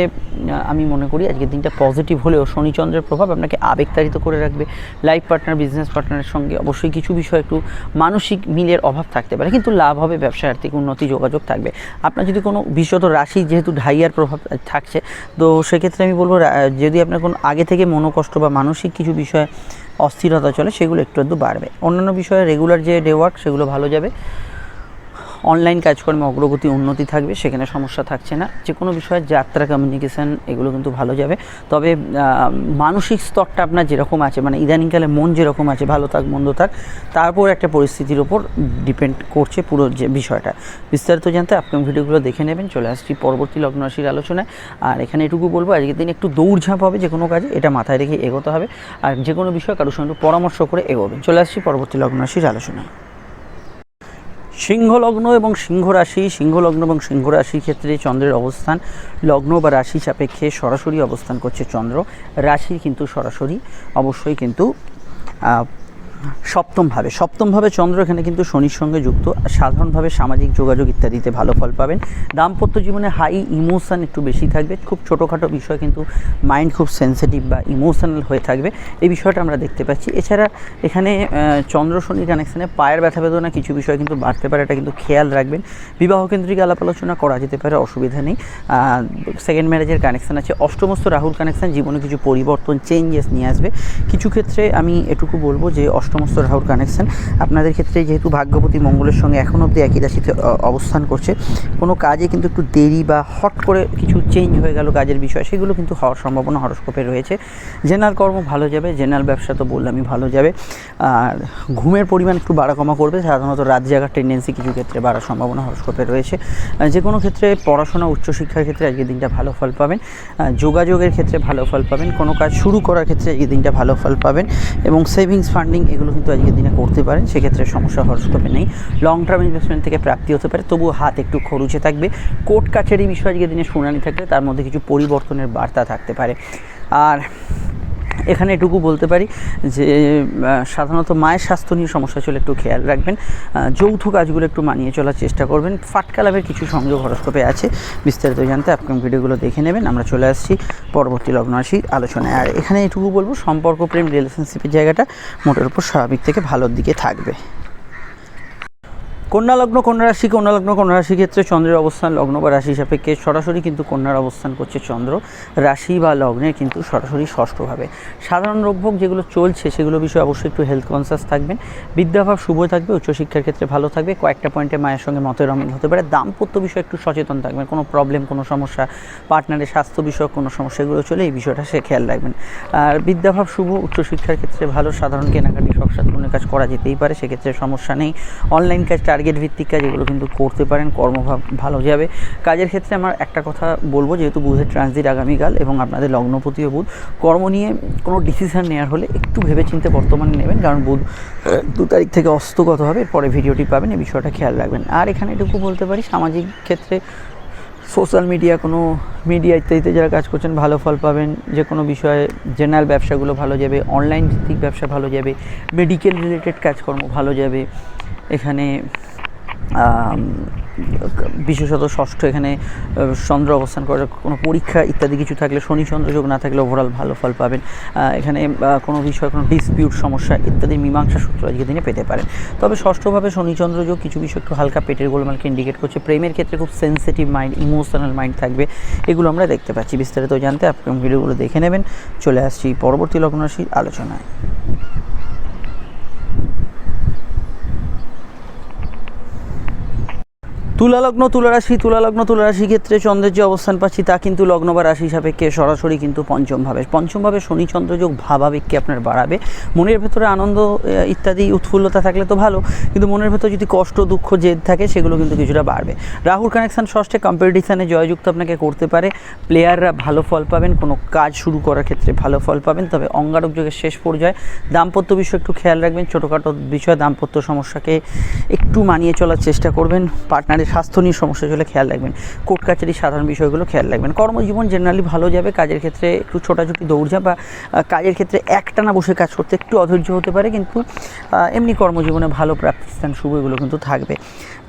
আমি মনে করি আজকের দিনটা পজিটিভ হলেও শনিচন্দ্রের প্রভাব আপনাকে আবেগতাড়িত করে রাখবে। লাইফ পার্টনার বিজনেস পার্টনারের সঙ্গে অবশ্যই কিছু বিষয় একটু মানসিক মিলের অভাব থাকতে পারে, কিন্তু লাভ হবে ব্যবসা আর্থিক উন্নতি, যোগাযোগ থাকবে। আপনার যদি কোনো বিশেষত রাশি যেহেতু ঢাইয়ার প্রভাব থাকছে, তো সেক্ষেত্রে আমি বলব যদি আপনার কোনো আগে থেকে মনোকষ্ট বা মানসিক কিছু বিষয় অস্থিরতা চলে, সেগুলো একটু একটু বাড়বে। অন্যান্য বিষয়ে রেগুলার যে ডে ওয়ার্ক সেগুলো ভালো যাবে। অনলাইন কাজকর্মে অগ্রগতি, উন্নতি থাকবে, সেখানে সমস্যা থাকছে না। যে কোনো বিষয়ে যাত্রা কমিউনিকেশান এগুলো কিন্তু ভালো যাবে। তবে মানসিক স্তরটা আপনার যেরকম আছে মানে ইদানিংকালে মন যেরকম আছে, ভালো থাক, মন্দ থাক, তারপর একটা পরিস্থিতির ওপর ডিপেন্ড করছে পুরো যে বিষয়টা। বিস্তারিত জানতে আপকামিং ভিডিওগুলো দেখে নেবেন। চলে আসছি পরবর্তী লগ্ন রাশির আলোচনায়। আর এখানে এটুকু বলব, আজকের দিন একটু দৌড়ঝাঁপ হবে যে কোনো কাজে, এটা মাথায় রেখে এগোতে হবে। আর যে কোনো বিষয়ে কারোর সঙ্গে পরামর্শ করে এগোবেন। চলে আসছি পরবর্তী লগ্ন রাশির আলোচনায়। সিংহ লগ্ন এবং সিংহ রাশি সিংহ লগ্ন এবং সিংহ রাশির ক্ষেত্রে চন্দ্রের অবস্থান লগ্ন বা রাশি সাপেক্ষে সরাসরি অবস্থান করছে চন্দ্র। রাশির কিন্তু সরাসরি, অবশ্যই কিন্তু সপ্তমভাবে। সপ্তমভাবে চন্দ্র এখানে কিন্তু শনির সঙ্গে যুক্ত। সাধারণভাবে সামাজিক যোগাযোগ ইত্যাদিতে ভালো ফল পাবেন। দাম্পত্য জীবনে হাই ইমোশান একটু বেশি থাকবে। খুব ছোটোখাটো বিষয় কিন্তু মাইন্ড খুব সেন্সিটিভ বা ইমোশনাল হয়ে থাকবে। এই বিষয়টা আমরা দেখতে পাচ্ছি। এছাড়া এখানে চন্দ্র শনির কানেকশানে পায়ের ব্যথা বেদনা কিছু বিষয় কিন্তু বাড়তে পারে, এটা কিন্তু খেয়াল রাখবেন। বিবাহ কেন্দ্রিক আলাপ আলোচনা করা যেতে পারে, অসুবিধা নেই। সেকেন্ড ম্যারেজের কানেকশান আছে। অষ্টমস্ত রাহুল কানেকশান জীবনে কিছু পরিবর্তন চেঞ্জেস নিয়ে আসবে। কিছু ক্ষেত্রে আমি এটুকু বলব যে অষ্টমস্ত রাহুল কানেকশান আপনাদের ক্ষেত্রে যেহেতু ভাগ্যবতী মঙ্গলের সঙ্গে এখন অবধি একই রাশিতে অবস্থান করছে, কোনো কাজে কিন্তু একটু দেরি বা হট করে কিছু চেঞ্জ হয়ে গেল কাজের বিষয়, সেগুলো কিন্তু হওয়ার সম্ভাবনা হরস্কোপে রয়েছে। জেনারেল কর্ম ভালো যাবে জেনারেল ব্যবসা তো বললামই ভালো যাবে। আর ঘুমের পরিমাণ একটু বাড়া কমা করবে, সাধারণত রাত জাগার টেন্ডেন্সি কিছু ক্ষেত্রে বাড়ার সম্ভাবনা হরস্কোপে রয়েছে। যে কোনো ক্ষেত্রে পড়াশোনা, উচ্চশিক্ষার ক্ষেত্রে আজকের দিনটা ভালো ফল পাবেন। যোগাযোগের ক্ষেত্রে ভালো ফল পাবেন। কোনো কাজ শুরু করার ক্ষেত্রে আজকের দিনটা ভালো ফল পাবেন। এবং সেভিংস ফান্ডিং এগুলো কিন্তু আজকের দিনে করতে পারেন, সেক্ষেত্রে সমস্যা হওয়ার তবে নেই। লং টার্ম ইনভেস্টমেন্ট থেকে প্রাপ্তি হতে পারে, তবুও হাত একটু খরুচে থাকবে। কোর্ট কাছারি বিষয়ে আজকের দিনে শুনানি থাকলে তার মধ্যে কিছু পরিবর্তনের বার্তা থাকতে পারে। আর এখানে এটুকু বলতে পারি যে সাধারণত মায়ের স্বাস্থ্য নিয়ে সমস্যা চলে একটু খেয়াল রাখবেন। যৌথ কাজগুলো একটু মানিয়ে চলার চেষ্টা করবেন। ফাটকা লাভের কিছু সংযোগ হরস্কোপে আছে। বিস্তারিত জানতে আপকাম ভিডিওগুলো দেখে নেবেন। আমরা চলে আসছি পরবর্তী লগ্ন রাশি আলোচনায়। আর এখানে এটুকু বলব, সম্পর্ক, প্রেম রিলেশনশিপের জায়গাটা মোটের উপর স্বাভাবিক থেকে ভালোর দিকে থাকবে। কন্যা লগ্ন, কন্যা রাশি, কন্যা লগ্ন, কন্যা রাশির ক্ষেত্রে চন্দ্রের অবস্থান, লগ্ন বা রাশি সাপেক্ষে সরাসরি কিন্তু কন্যার অবস্থান করছে চন্দ্র। রাশি বা লগ্নে কিন্তু সরাসরি ষষ্ঠভাবে। সাধারণ রোগভোগ যেগুলো চলছে সেগুলো বিষয়ে অবশ্যই একটু হেলথ কনসাস থাকবেন। বিদ্যাভাব শুভ থাকবে, উচ্চশিক্ষার ক্ষেত্রে ভালো থাকবে। কয়েকটা পয়েন্টে মায়ের সঙ্গে মতের অমিল হতে পারে। দাম্পত্য বিষয়ে একটু সচেতন থাকবেন। কোনো প্রবলেম কোনো সমস্যা পার্টনারের স্বাস্থ্য বিষয়ক কোনো সমস্যা এগুলো চলে এই বিষয়টা সে খেয়াল রাখবেন। আর বিদ্যাভাব শুভ, উচ্চশিক্ষার ক্ষেত্রে ভালো, সাধারণ কেনাকাটি সাধনের কাজ করা যেতেই পারে। সেক্ষেত্রে সমস্যা নেই। অনলাইন কাজ টার্গেট ভিত্তিক কাজ এগুলো কিন্তু করতে পারেন, কর্মভাব ভালো যাবে। কাজের ক্ষেত্রে আমার একটা কথা বলব, যেহেতু বুধের ট্রানজিট আগামীকাল এবং আপনাদের লগ্নপতিও বুধ, কর্ম নিয়ে কোনো ডিসিশন নেওয়ার হলে একটু ভেবেচিন্তে বর্তমানে নেবেন, কারণ বুধ দু তারিখ থেকে অস্তগত হবে, এরপরে ভিডিওটি পাবেন, এই বিষয়টা খেয়াল রাখবেন। আর এখানে এটুকু বলতে পারি, সামাজিক ক্ষেত্রে সোশ্যাল মিডিয়া কোনো মিডিয়া ইত্যাদিতে যারা কাজ করছেন, ভালো ফল পাবেন, যে কোনো বিষয়ে জেনারেল ব্যবসাগুলো ভালো যাবে অনলাইন ভিত্তিক ব্যবসা ভালো যাবে মেডিকেল রিলেটেড কাজকর্ম ভালো যাবে। এখানে বিশেষত ষষ্ঠ এখানে চন্দ্র অবস্থান করে, কোনো পরীক্ষা ইত্যাদি কিছু থাকলে, শনি, চন্দ্র যোগ না থাকলে ওভারঅল ভালো ফল পাবেন। এখানে কোনো বিষয়ে, কোনো ডিসপিউট সমস্যা ইত্যাদি, মীমাংসা সূত্র আজকে দিনে পেতে পারেন। তবে ষষ্ঠভাবে শনি, চন্দ্র যোগ কিছু বিষয় একটু হালকা পেটের গোলমালকে ইন্ডিকেট করছে। প্রেমের ক্ষেত্রে খুব সেন্সিটিভ মাইন্ড ইমোশনাল মাইন্ড থাকবে। এগুলো আমরা দেখতে পাচ্ছি বিস্তারিত জানতে। আপনি ভিডিওগুলো দেখে নেবেন। চলে আসছি পরবর্তী লগ্ন রাশির আলোচনায়। তুলা লগ্ন তুলা রাশি তুলা লগ্ন তুলা রাশি ক্ষেত্রে চন্দ্রের যে অবস্থান পাচ্ছি তা কিন্তু লগ্ন বা রাশি সাপেক্ষে সরাসরি কিন্তু পঞ্চমভাবে। পঞ্চমভাবে পঞ্চম ভাবে শনি চন্দ্রযোগ ভাবাবেগকে আপনার বাড়াবে। মনের ভেতরে আনন্দ ইত্যাদি, উৎফুল্লতা থাকলে তো ভালো, কিন্তু মনের ভেতর যদি কষ্ট, দুঃখ, জেদ থাকে, সেগুলো কিন্তু কিছুটা বাড়বে। রাহুর কানেকশান ষষ্ঠে কম্পিটিশানে জয়যুক্ত আপনাকে করতে পারে। প্লেয়াররা ভালো ফল পাবেন, কোনো কাজ শুরু করার ক্ষেত্রে ভালো ফল পাবেন, তবে অঙ্গারক যোগের শেষ পর্যায়ে। দাম্পত্য বিষয় একটু খেয়াল রাখবেন, ছোটোখাটো বিষয়, দাম্পত্য সমস্যাকে একটু মানিয়ে চলার চেষ্টা করবেন পার্টনারের স্বাস্থ্য নিয়ে সমস্যা চলে খেয়াল রাখবেন। কোর্ট কাছারি সাধারণ বিষয়গুলো খেয়াল রাখবেন। কর্মজীবন জেনারেলি ভালো যাবে, কাজের ক্ষেত্রে একটু ছোটাছুটি দৌড়ঝাঁপ বা কাজের ক্ষেত্রে একটানা বসে কাজ করতে একটু অধৈর্য হতে পারে কিন্তু এমনি কর্মজীবনে ভালো প্রাপ্তিস্থান শুভ এগুলো কিন্তু থাকবে।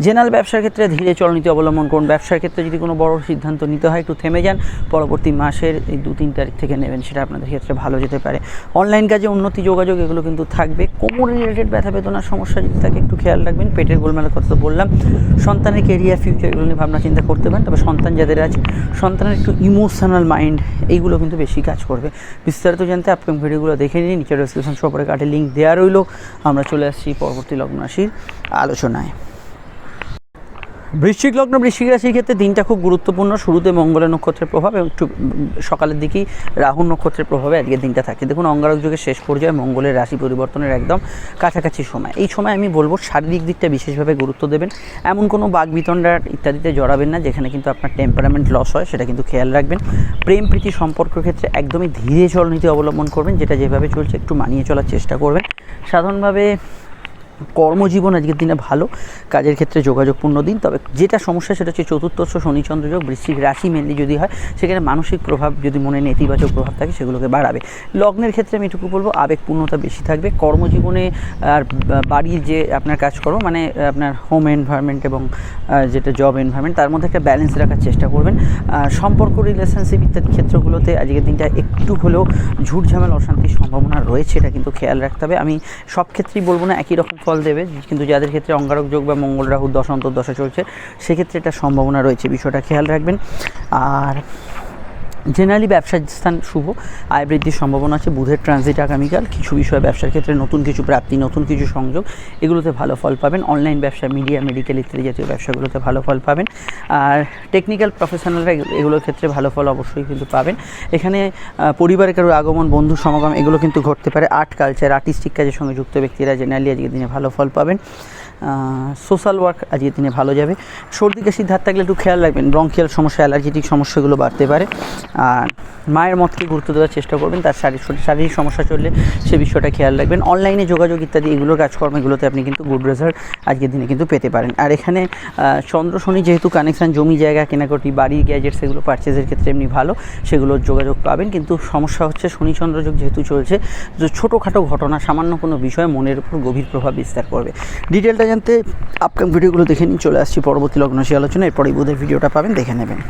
জেনারেল ব্যবসার ক্ষেত্রে ধীরে চলনীতি অবলম্বন করুন। ব্যবসার ক্ষেত্রে যদি কোনো বড় সিদ্ধান্ত নিতে হয়, একটু থেমে যান। পরবর্তী মাসের এই দু তিন তারিখ থেকে নেবেন, সেটা আপনাদের ক্ষেত্রে ভালো যেতে পারে। অনলাইন কাজে উন্নতি, যোগাযোগ এগুলো কিন্তু থাকবে। কোমর রিলেটেড ব্যথা বেদনার সমস্যা যদি থাকে, একটু খেয়াল রাখবেন। পেটের গোলমেলের কথা তো বললাম। সন্তানের কেরিয়ার ফিউচার এগুলো নিয়ে ভাবনা চিন্তা করতে পারেন। তবে সন্তান যাদের আছে, সন্তানের একটু ইমোশনাল মাইন্ড এইগুলো কিন্তু বেশি কাজ করবে। বিস্তারিত জানতে আপকাম ভিডিওগুলো দেখে নিন, নিচের ডিসক্রিপশন সপরে কাটে লিঙ্ক দেওয়া রইল। আমরা চলে আসছি পরবর্তী লগ্ন রাশির আলোচনায়। বৃশ্চিক লগ্ন, বৃশ্চিক রাশির ক্ষেত্রে দিনটা খুব গুরুত্বপূর্ণ। শুরুতে মঙ্গলের নক্ষত্রের প্রভাব এবং একটু সকালের দিকেই রাহু নক্ষত্রের প্রভাবে আজকের দিনটা থাকে। দেখুন, অঙ্গারক যুগের শেষ পর্যায়ে মঙ্গলের রাশি পরিবর্তনের একদম কাছাকাছি সময়। এই সময় আমি বলব শারীরিক দিকটা বিশেষভাবে গুরুত্ব দেবেন। এমন কোনো বাগবিতণ্ডা ইত্যাদিতে জড়াবেন না, যেখানে কিন্তু আপনার টেম্পারামেন্ট লস হয়, সেটা কিন্তু খেয়াল রাখবেন। প্রেম, প্রীতি সম্পর্কের ক্ষেত্রে একদমই ধীরে চলনীতি অবলম্বন করবেন, যেটা যেভাবে চলছে একটু মানিয়ে চলার চেষ্টা করবেন। সাধারণভাবে কর্মজীবন আজকের দিনে ভালো, কাজের ক্ষেত্রে যোগাযোগপূর্ণ দিন। তবে যেটা সমস্যা সেটা হচ্ছে চতুর্থ শনিচন্দ্র যোগ, বৃশ্চিক রাশি মেনলি যদি হয়, সেখানে মানসিক প্রভাব যদি মনে নেতিবাচক প্রভাব থাকে, সেগুলোকে বাড়াবে। লগ্নের ক্ষেত্রে আমি এটুকু বলব আবেগপূর্ণতা বেশি থাকবে। কর্মজীবনে আর বাড়ির যে আপনার কাজকর্ম মানে আপনার হোম এনভায়রনমেন্ট এবং যেটা জব এনভায়রনমেন্ট তার মধ্যে একটা ব্যালেন্স রাখার চেষ্টা করবেন। সম্পর্ক রিলেশনশিপ ইত্যাদি ক্ষেত্রগুলোতে আজকের দিনটা একটু হলেও ঝুট ঝামেলা অশান্তির সম্ভাবনা রয়েছে, এটা কিন্তু খেয়াল রাখতে হবে। আমি সব ক্ষেত্রেই বলব না, একই রকম ফল দেবে, কিন্তু যাদের ক্ষেত্রে অঙ্গারক যোগ বা মঙ্গল রাহু দশ অন্তর্দশা চলছে, সেক্ষেত্রে এটা সম্ভাবনা রয়েছে, বিষয়টা খেয়াল রাখবেন। আর জেনারেলি ব্যবসার স্থান শুভ, আয় বৃদ্ধির সম্ভাবনা আছে, বুধের ট্রানজিট আগামীকাল, কিছু বিষয়ে ব্যবসার ক্ষেত্রে নতুন কিছু প্রাপ্তি, নতুন কিছু সংযোগ, এগুলোতে ভালো ফল পাবেন। অনলাইন ব্যবসা মিডিয়া মেডিকেল ইত্যাদি জাতীয় ব্যবসাগুলোতে ভালো ফল পাবেন। আর টেকনিক্যাল প্রফেশনালরা এগুলোর ক্ষেত্রে ভালো ফল অবশ্যই কিন্তু পাবেন। এখানে পরিবারের কারও আগমন, বন্ধু সমাগম, এগুলো কিন্তু ঘটতে পারে। আর্ট কালচার আর্টিস্টিক কাজের সঙ্গে যুক্ত ব্যক্তিরা জেনারেলি আজকের দিনে ভালো ফল পাবেন। সোশ্যাল ওয়ার্ক আজকের দিনে ভালো যাবে। সর্দি কাশির ধার থাকলে একটু খেয়াল রাখবেন ব্রঙ্কিয়াল সমস্যা অ্যালার্জেটিক সমস্যাগুলো বাড়তে পারে। আর মায়ের মতকে গুরুত্ব দেওয়ার চেষ্টা করবেন, তার শারীরিক শারীরিক সমস্যা চললে সে বিষয়টা খেয়াল রাখবেন। অনলাইনে যোগাযোগ ইত্যাদি এগুলোর কাজকর্ম এগুলোতে আপনি কিন্তু গুড রেজাল্ট আজকের দিনে কিন্তু পেতে পারেন। আর এখানে চন্দ্র শনি যেহেতু কানেকশান জমি জায়গা, কেনাকাটি, বাড়ি গ্যাজেট সেগুলো পারচেজের ক্ষেত্রে এমনি ভালো, সেগুলোর যোগাযোগ পাবেন। কিন্তু সমস্যা হচ্ছে শনি চন্দ্রযোগ যেহেতু চলছে ছোটোখাটো ঘটনা, সামান্য কোনো বিষয় মনের উপর গভীর প্রভাব বিস্তার করবে। ডিটেলটা জানতে আপকাম ভিডিওগুলো দেখে নিন, চলে আসছি পরবর্তী লগ্নশী আলোচনা এরপরেই বোধের ভিডিওটা পাবেন, দেখে নেবেন।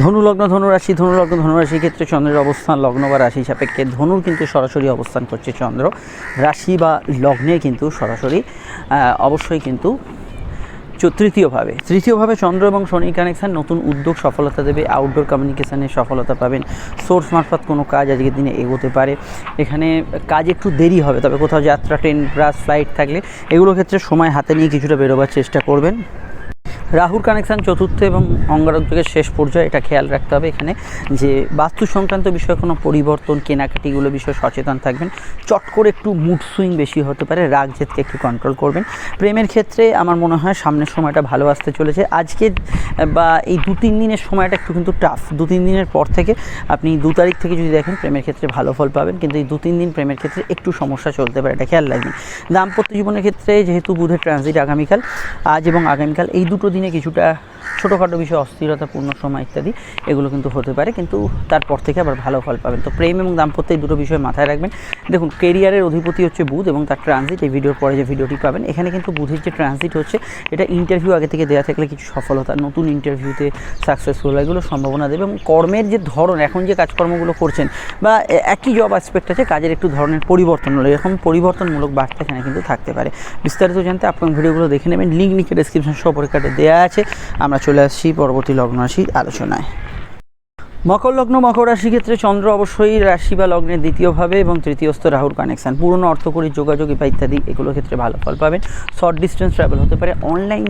ধনু লগ্ন ধনুরাশি ধনু লগ্ন ধনুরাশির ক্ষেত্রে চন্দ্রের অবস্থান, লগ্ন বা রাশি সাপেক্ষে ধনুর কিন্তু সরাসরি অবস্থান করছে চন্দ্র। রাশি বা লগ্নে কিন্তু সরাসরি অবশ্যই কিন্তু তৃতীয়ভাবে। তৃতীয়ভাবে চন্দ্র এবং শনি কানেকশান, নতুন উদ্যোগ, সফলতা দেবে আউটডোর কমিউনিকেশানে সফলতা পাবেন। সোর্স মারফত কোনো কাজ আজকের দিনে এগোতে পারে। এখানে কাজ একটু দেরি হবে, তবে কোথাও যাত্রা ট্রেন বাস ফ্লাইট থাকলে এগুলোর ক্ষেত্রে সময় হাতে নিয়ে কিছুটা বেরোবার চেষ্টা করবেন। রাহুর কানেকশান চতুর্থ এবং অঙ্গারক যুগের শেষ পর্যায়ে এটা খেয়াল রাখতে হবে এখানে যে বাস্তু সংক্রান্ত বিষয়ে কোনো পরিবর্তন কেনাকাটিগুলো বিষয়ে সচেতন থাকবেন। চট করে একটু মুড সুইং বেশি হতে পারে রাগ জেদকে একটু কন্ট্রোল করবেন। প্রেমের ক্ষেত্রে আমার মনে হয় সামনের সময়টা ভালো আসতে চলেছে। আজকের আহ, বা এই দু তিন দিনের সময়টা একটু কিন্তু টাফ দু তিন দিনের পর থেকে আপনি দু তারিখ থেকে যদি দেখেন প্রেমের ক্ষেত্রে ভালো ফল পাবেন। কিন্তু এই দু তিন দিন প্রেমের ক্ষেত্রে একটু সমস্যা চলতে পারে এটা খেয়াল রাখবেন। দাম্পত্য জীবনের ক্ষেত্রে যেহেতু বুধের ট্রানজিট আগামীকাল আজ এবং আগামীকাল এই দুটো দিনে কিছুটা ছোটোখাটো বিষয়ে, অস্থিরতাপূর্ণ সময় ইত্যাদি, এগুলো কিন্তু হতে পারে, কিন্তু তারপর থেকে আবার ভালো ফল পাবেন। তো প্রেম এবং দাম্পত্য এই দুটো বিষয় মাথায় রাখবেন। দেখুন কেরিয়ারের অধিপতি হচ্ছে বুধ এবং তার ট্রানজিট এই ভিডিওর পরে যে ভিডিওটি পাবেন, এখানে কিন্তু বুধের যে ট্রানজিট হচ্ছে, এটা ইন্টারভিউ আগে থেকে দেওয়া থাকলে কিছু সফলতা, নতুন ইন্টারভিউতে সাকসেসফুল এগুলো সম্ভাবনা দেবে এবং কর্মের যে ধরন, এখন যে কাজকর্মগুলো করছেন বা একই জব অ্যাসপেক্ট আছে, কাজের একটু ধরনের পরিবর্তন হলো, এরকম পরিবর্তনমূলক বার্তা এখানে কিন্তু থাকতে পারে। বিস্তারিত জানতে আপনার ভিডিওগুলো দেখে নেবেন লিঙ্ক নিচে ডিসক্রিপশন সহ পরীক্ষাটা দেওয়া আছে। আমরা চলে আসছি পরবর্তী লগ্ন রাশির আলোচনায়। মকর লগ্ন, মকর রাশি ক্ষেত্রে চন্দ্র অবশ্যই রাশি বা লগ্নের দ্বিতীয়ভাবে এবং তৃতীয়স্থ রাহুর কানেকশান পুরনো অর্থকরী, যোগাযোগ বা ইত্যাদি এগুলোর ক্ষেত্রে ভালো ফল পাবেন। শর্ট ডিস্টেন্স ট্রাভেল হতে পারে। অনলাইন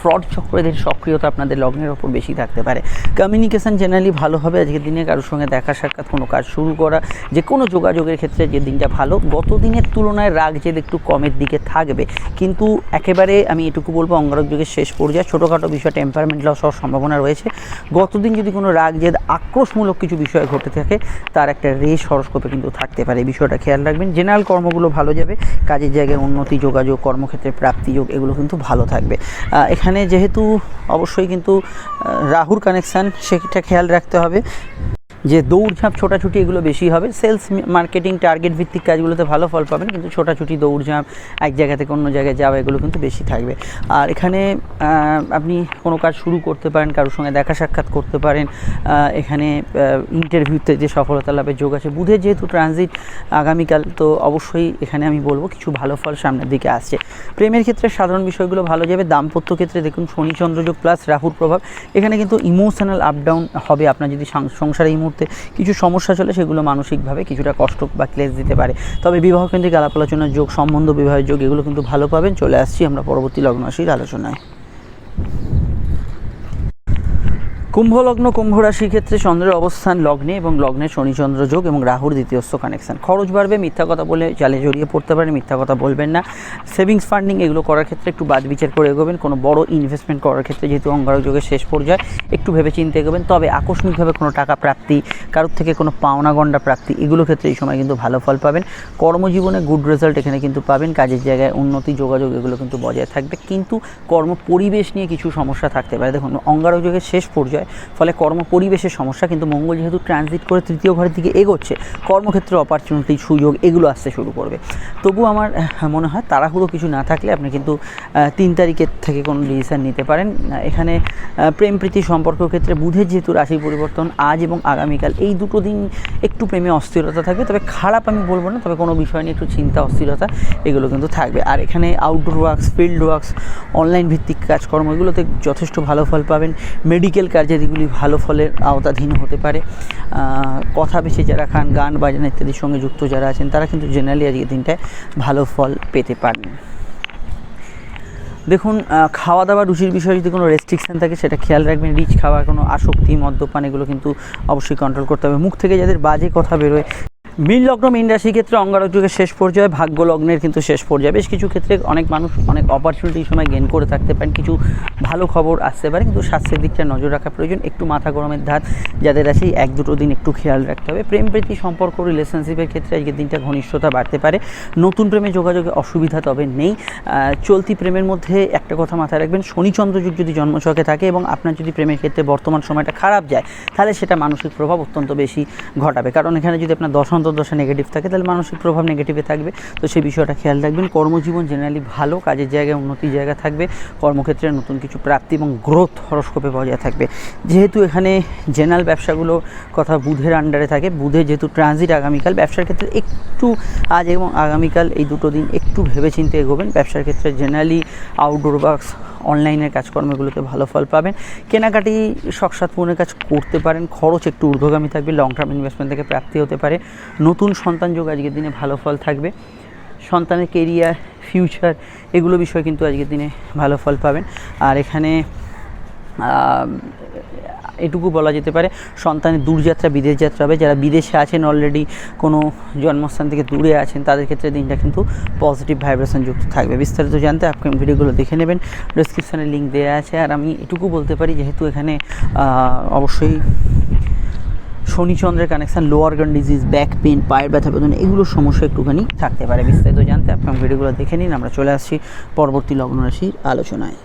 ফ্রড চক্রদের সক্রিয়তা আপনাদের লগ্নের ওপর বেশি থাকতে পারে। কমিউনিকেশান জেনারেলি ভালো হবে। আজকের দিনে কারোর সঙ্গে দেখা সাক্ষাৎ কোনো কাজ শুরু করা যে কোনো যোগাযোগের ক্ষেত্রে যে দিনটা ভালো গত দিনের তুলনায় রাগ জেদ একটু কমের দিকে থাকবে। কিন্তু একেবারে আমি এটুকু বলব অঙ্গারক যুগের শেষ পর্যায়ে ছোটোখাটো বিষয় টেম্পারমেন্ট লস হওয়ার সম্ভাবনা রয়েছে। গতদিন যদি কোনো রাগ জেদ আক্রোশমূলক কিছু বিষয় ঘটে থাকে তার একটা রেস হরস্কোপে কিন্তু থাকতে পারে। এই বিষয়টা খেয়াল রাখবেন। জেনারেল কর্মগুলো ভালো যাবে। কাজের জায়গায় উন্নতি যোগাযোগ কর্মক্ষেত্রে প্রাপ্তি যোগ এগুলো কিন্তু ভালো থাকবে। আহ, এখানে যেহেতু অবশ্যই কিন্তু রাহুর কানেকশান সেটা খেয়াল রাখতে হবে। যে দৌড়ঝাঁপ ছোটাছুটি এগুলো বেশি হবে। সেলস মার্কেটিং টার্গেট ভিত্তিক কাজগুলোতে ভালো ফল পাবেন, কিন্তু ছোটাছুটি দৌড়ঝাঁপ এক জায়গা থেকে অন্য জায়গায় যাওয়া, এগুলো কিন্তু বেশি থাকবে। আর এখানে আপনি কোনো কাজ শুরু করতে পারেন, কারোর সঙ্গে দেখা সাক্ষাৎ করতে পারেন এখানে ইন্টারভিউতে যে সফলতা লাভের যোগ আছে। বুধের যেহেতু ট্রানজিট আগামীকাল, তো অবশ্যই এখানে আমি বলব, কিছু ভালো ফল সামনের দিকে আসছে। প্রেমের ক্ষেত্রে সাধারণ বিষয়গুলো ভালো যাবে। দাম্পত্য ক্ষেত্রে দেখুন, শনি চন্দ্রযোগ প্লাস রাহুর প্রভাব। এখানে কিন্তু ইমোশনাল আপ ডাউন হবে। আপনার যদি সংসারে এই মুহূর্তে কিছু সমস্যা চলে, সেগুলো মানসিকভাবে কিছুটা কষ্ট বা ক্লেশ দিতে পারে। তবে বিবাহ কেন্দ্রিক আলাপ আলোচনার যোগ সম্বন্ধ, বিবাহের যোগ, এগুলো কিন্তু ভালো পাবেন। চলে আসছি আমরা পরবর্তী লগ্ন রাশির আলোচনায়। কুম্ভ লগ্ন কুম্ভ রাশির ক্ষেত্রে চন্দ্রের অবস্থান লগ্নে এবং লগ্নে শনিচন্দ্র যোগ এবং রাহুর দ্বিতীয়স্থ কানেকশন খরচ বাড়বে, মিথ্যা কথা বলে জালে জড়িয়ে পড়তে পারেন, মিথ্যা কথা বলবেন না। সেভিংস ফান্ডিং এগুলো করার ক্ষেত্রে একটু বাদ বিচার করে এগোবেন। কোনো বড় ইনভেস্টমেন্ট করার ক্ষেত্রে যেহেতু অঙ্গারক যোগের শেষ পর্যায়ে, একটু ভেবে চিন্তে এগোবেন। তবে আকস্মিকভাবে কোনো টাকা প্রাপ্তি, কারোর থেকে কোনো পাওনা গন্ডা প্রাপ্তি, এগুলো ক্ষেত্রে এই সময় কিন্তু ভালো ফল পাবেন। কর্মজীবনে গুড রেজাল্ট এখানে কিন্তু পাবেন। কাজের জায়গায় উন্নতি, যোগাযোগ এগুলো কিন্তু বজায় থাকবে। কিন্তু কর্ম পরিবেশ নিয়ে কিছু সমস্যা থাকতে পারে। দেখুন, অঙ্গারক যোগের শেষ পর্যায়ে ফলে কর্ম পরিবেশের সমস্যা, কিন্তু মঙ্গল যেহেতু ট্রানজিট করে তৃতীয় ঘরের দিকে এগোচ্ছে, কর্মক্ষেত্রে অপরচুনিটি সুযোগ এগুলো আসতে শুরু করবে। তবু আমার মনে হয় তাড়াহুড়ো কিছু না থাকলে আপনি কিন্তু তিন তারিখের থেকে কোনো ডিসিশন নিতে পারেন। এখানে প্রেম, প্রীতি, সম্পর্ক ক্ষেত্রে বুধের যেহেতু রাশি পরিবর্তন, আজ এবং আগামীকাল এই দুটো দিন একটু প্রেমে অস্থিরতা থাকবে। তবে খারাপ আমি বলব না, তবে কোনো বিষয় নিয়ে একটু চিন্তা, অস্থিরতা এগুলো কিন্তু থাকবে। আর এখানে outdoor works field works online ভিত্তিক কাজকর্ম, এগুলোতে যথেষ্ট ভালো ফল পাবেন। মেডিকেল কার্যাদিগুলি ভালো ফলের আওতাধীন হতে পারে। কথা বেশি যারা খান, গান, বাজনা ইত্যাদির সঙ্গে যুক্ত যারা আছেন, তারা কিন্তু জেনারেলি আজকের দিনটায় ভালো ফল পেতে পারেন। দেখুন খাওয়া দাওয়া রুচির বিষয়ে যদি কোনো রেস্ট্রিকশান থাকে, সেটা খেয়াল রাখবেন। রিচ খাওয়ার কোনো আসক্তি, মদ্যপান, এগুলো কিন্তু অবশ্যই কন্ট্রোল করতে হবে। মুখ থেকে যাদের বাজে কথা বেরোয় মীন লগ্ন মীন রাশির ক্ষেত্রে অঙ্গারক যুগের শেষ পর্যায়ে ভাগ্য লগ্নের কিন্তু শেষ পর্যায়ে। বেশ কিছু ক্ষেত্রে অনেক মানুষ অনেক অপরচুনিটি সময় গেন করে থাকতে পারেন, কিছু ভালো খবর আসতে পারে, কিন্তু স্বাস্থ্যের দিকটা নজর রাখা প্রয়োজন। একটু মাথা গরমের ধার, যাদের আছে এক দুটো দিন একটু খেয়াল রাখতে হবে। প্রেম, প্রীতি, সম্পর্ক রিলেশনশিপের ক্ষেত্রে আজকের দিনটা ঘনিষ্ঠতা বাড়তে পারে। নতুন প্রেমে যোগাযোগে অসুবিধা তবে নেই। চলতি প্রেমের মধ্যে একটা কথা মাথায় রাখবেন, শনিচন্দ্র যুগ যদি জন্মছকে থাকে এবং আপনার যদি প্রেমের ক্ষেত্রে বর্তমান সময়টা খারাপ যায়, তাহলে সেটা মানসিক প্রভাব অত্যন্ত বেশি ঘটাবে। কারণ এখানে যদি আপনার দশান্ত দশা নেগেটিভ থাকে, তাহলে মানসিক প্রভাব নেগেটিভে থাকবে। তো সেই বিষয়টা খেয়াল রাখবেন, কর্মজীবন জেনারেলি ভালো কাজের জায়গায় উন্নতির জায়গা থাকবে, কর্মক্ষেত্রে নতুন কিছু প্রাপ্তি এবং গ্রোথ হরস্কোপে বজায় থাকবে। যেহেতু এখানে জেনারেল ব্যবসাগুলো কথা বুধের আন্ডারে থাকে বুধে যেহেতু ট্রানজিট আগামীকাল, ব্যবসার ক্ষেত্রে একটু আজ এবং আগামীকাল এই দুটো দিন একটু ভেবেচিন্তে এগোবেন। ব্যবসার ক্ষেত্রে জেনারেলি আউটডোর ওয়ার্কস অনলাইনের কাজকর্মগুলোতে ভালো ফল পাবেন। কেনাকাটি শখসাত পূর্ণের কাজ করতে পারেন, খরচ একটু ঊর্ধ্বগামী থাকবে লং টার্ম ইনভেস্টমেন্ট থেকে প্রাপ্তি হতে পারে। নতুন সন্তান যোগ আজকের দিনে ভালো ফল থাকবে। সন্তানের কেরিয়ার ফিউচার এগুলো বিষয়ে কিন্তু আজকের দিনে ভালো ফল পাবেন। আর এখানে এটুকু বলা যেতে পারে। সন্তানের দূরযাত্রা বিদেশ যাত্রা হবে। যারা বিদেশে আছেন অলরেডি কোনো জন্মস্থান থেকে দূরে আছেন, তাদের ক্ষেত্রে দিনটা কিন্তু পজিটিভ ভাইব্রেশন যুক্ত থাকবে। বিস্তারিত জানতে আপনি ভিডিওগুলো দেখে নেবেন। ডিসক্রিপশানে লিঙ্ক দেওয়া আছে। আর আমি এটুকু বলতে পারি, যেহেতু এখানে অবশ্যই শনিচন্দ্রের connection lower gum disease back pain পায়ের ব্যথা, বেদনা, এগুলোর সমস্যা একটুখানি থাকতে পারে। বিস্তারিত জানতে আপনার ভিডিওগুলো দেখে নিন। আমরা চলে আসছি পরবর্তী লগ্ন রাশির আলোচনায়।